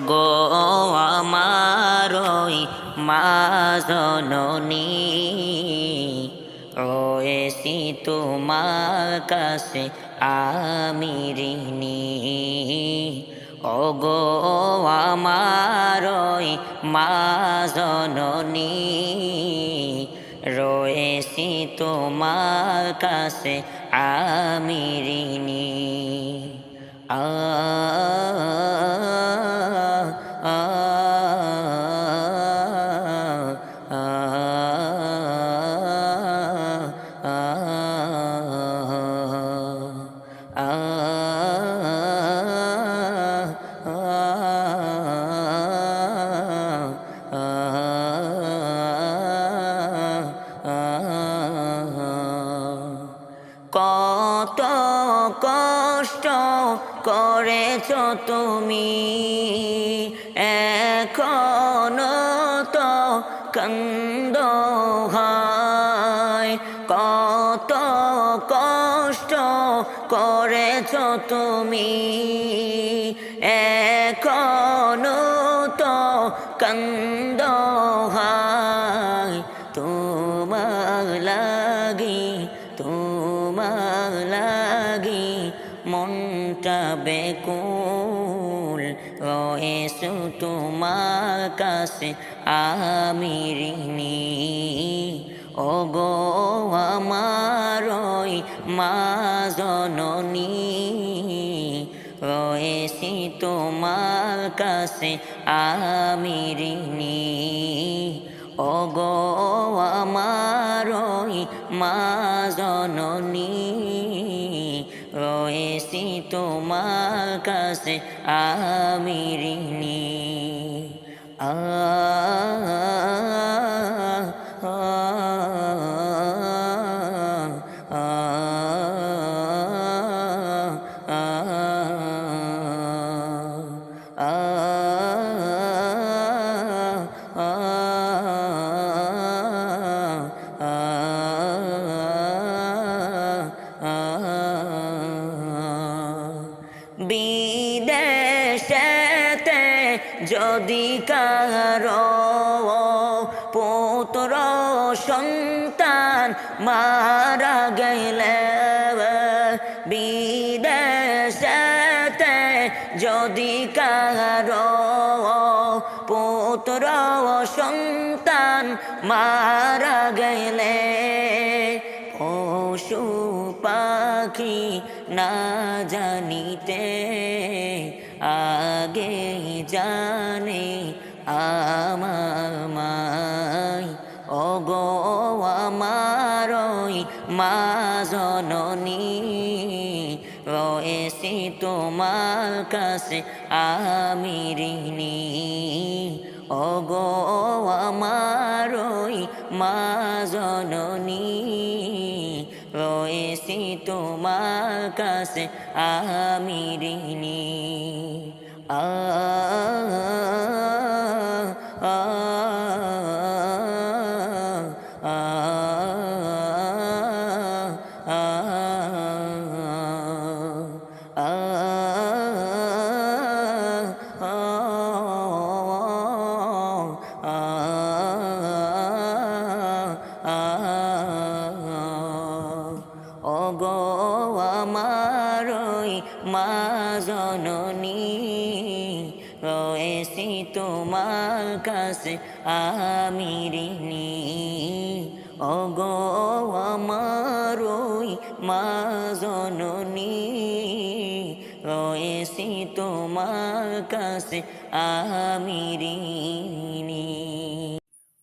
গো আমারই মা জননী তোমার কাছে আমি ঋণী। ওগো আমারই মা জননী, রয়েছি তোমার কাছে আমি ঋণী। আ কষ্ট করেছ তুমি। এখনও তো কন্দ কত কষ্ট করেছ তুমি। এখনও তো কন্দ তোমার লাগি, তোমার মনটা বেকুল রয়েছু তোমার কাছে আমি ঋণী ওগো আমারই মা রয়েছি তোমার কাছে আমি ঋণী ওগো আমারই মা রয়েছি তোমার কাছে আমি ঋণী আ বিদেশেতে যদি কারও পুত্র সন্তান মারা গেলে, বিদেশেতে যদি কারও পুত্র সন্তান মারা গেলে, পশু পাখি না জানিতে আমার মাই ওগো আমারই মা জননী, রয়েছি তোমার কাছে আমি ঋণী। ওগো আমারই মা জননী, রয়েছি তোমার কাছে আমি ঋণী। আ আ, আ, আ, ওগো আমারই মা জননী তোমার কাছে আমি ঋণী। ওগো আমারই মা জননী রয়েছি তোমার কাছে আমি ঋণী।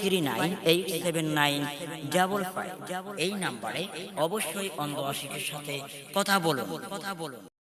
three nine eight nine five এই নাম্বারে অবশ্যই অন্ধবাসীদের সাথে কথা বলুন কথা বলুন।